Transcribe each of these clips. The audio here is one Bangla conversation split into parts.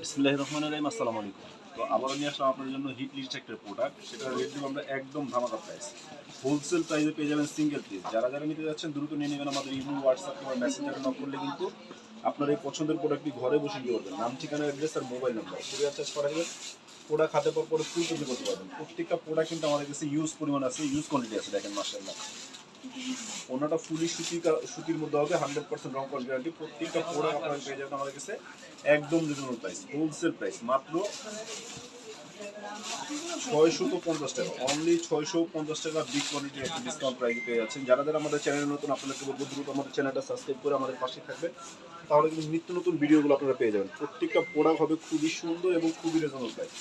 বিসমিল্লাহ রহমান তো আবারও নিয়ে আসলাম আপনার জন্য হিট লিস্ট একটা প্রোডাক্ট সেটা রেট দেবো আমরা একদম ধামাকা প্রাইস হোলসেল প্রাইসে পেয়ে যাবেন সিঙ্গেল পিস যারা যারা নিতে যাচ্ছেন, দ্রুত নিয়ে নেবেন আমাদের ইমো হোয়াটসঅ্যাপ কিংবা মেসেঞ্জারে নক করলে কিন্তু আপনার এই পছন্দের প্রোডাক্টটি ঘরে বসে নিতে পারবেন নাম, ঠিকানা অ্যাড্রেস আর মোবাইল নাম্বার কুরিয়ার চার্জ করা যাবে প্রোডাক্ট হাতে পর পরে ফুল করতে পারবেন। প্রত্যেকটা প্রোডাক্ট কিন্তু আমাদের কাছে ইউজ পরিমাণ আছে ইউজ কোয়ান্টিটি আছে, দেখেন মাসাল্লাহ ওনাটা ফুলি সুতি সুতির মধ্যে হবে হান্ড্রেড পার্সেন্ট রং কস গ্যারান্টি প্রত্যেকটা প্রোডাক্ট আপনারা পেয়ে যাবেন আমাদের কাছে একদম রিজনেবল প্রাইস হোলসেল প্রাইস মাত্র ছয়শো পঞ্চাশ টাকা। অনলি ছয়শো পঞ্চাশ টাকা বিগ কোয়ালিটির একটা ডিসকাউন্ট প্রাইস পেয়ে যাচ্ছেন। যারা যারা আমাদের চ্যানেলে নতুন, আপনাদেরকে বলব, দ্রুত আমাদের চ্যানেলটা সাবস্ক্রাইব করে আমাদের পাশে থাকবে তাহলে কিন্তু নিত্য নতুন ভিডিওগুলো আপনারা পেয়ে যাবেন। প্রত্যেকটা প্রোডাক্ট হবে খুবই সুন্দর এবং খুবই রিজনেবল প্রাইস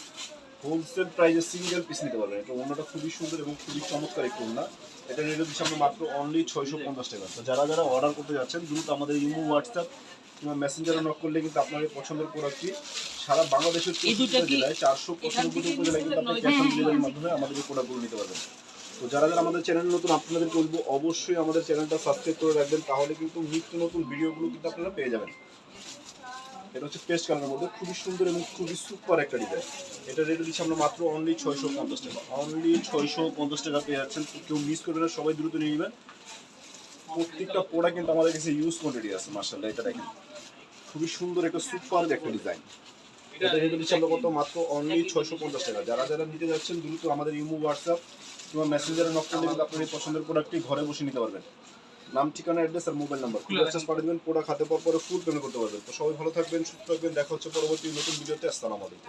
হোলসেল প্রাইসে সিঙ্গেল পিস নিতে পারবেন। এটা অন্যটা খুবই সুন্দর এবং খুবই চমৎকার একটি ওড়না। এটা রেট দিচ্ছি আমরা মাত্র অনলি ছয়শো পঞ্চাশ টাকা। তো যারা যারা অর্ডার করতে যাচ্ছেন দ্রুত আমাদের ইমো হোয়াটসঅ্যাপ কিংবা মেসেঞ্জারে নক করলে কিন্তু আপনার পছন্দের প্রোডাক্টটি সারা বাংলাদেশের চৌষট্টি জেলায় চারশো পঁচানব্বই উপজেলায় কিন্তু আপনি ক্যাশ অন ডেলিভারির মাধ্যমে আমাদের এই প্রোডাক্টগুলো নিতে পারবেন। তো যারা যারা আমাদের চ্যানেল নতুন আপনাদের বলব অবশ্যই আমাদের চ্যানেলটা সাবস্ক্রাইব করে রাখবেন। তাহলে কিন্তু নিত্য নতুন ভিডিওগুলো কিন্তু আপনারা পেয়ে যাবেন। এটা হচ্ছে পেস্ট কালারের মধ্যে। খুবই সুন্দর এবং খুবই সুপার একটা ডিজাইন এটা রেট দিচ্ছি আমরা মাত্র অনলি ছয়শো পঞ্চাশ টাকা। অনলি ছয়শো পঞ্চাশ টাকা পেয়ে যাচ্ছেন। কেউ মিস করবেন না, সবাই দ্রুত নিয়ে নেবেন। প্রত্যেকটা প্রোডাক্ট কিন্তু আমাদের কাছে ইউজ কোয়ান্টিটি আছে মার্শাল্লাহ এটা দেখেন। খুবই সুন্দর একটা সুপার একটা ডিজাইন এটা রেট দিচ্ছি আমরা কত? মাত্র অনলি ছয়শো পঞ্চাশ টাকা। যারা যারা নিতে যাচ্ছেন, দ্রুত আমাদের ইমো, হোয়াটসঅ্যাপ কিংবা মেসেঞ্জারে নক করলে কিন্তু আপনার এই পছন্দের প্রোডাক্টটি ঘরে বসে নিতে পারবেন। নাম ঠিকানা অ্যাড্রেস আর মোবাইল নাম্বার খুলে চার্জ পাঠিয়ে দেবেন পুরো খাতে পর পরে ফুল পেমেন্ট করতে পারবেন। তো সবাই ভালো থাকবেন সুস্থ থাকবেন। দেখা হচ্ছে পরবর্তী নতুন ভিডিওতে আসসালামু আলাইকুম।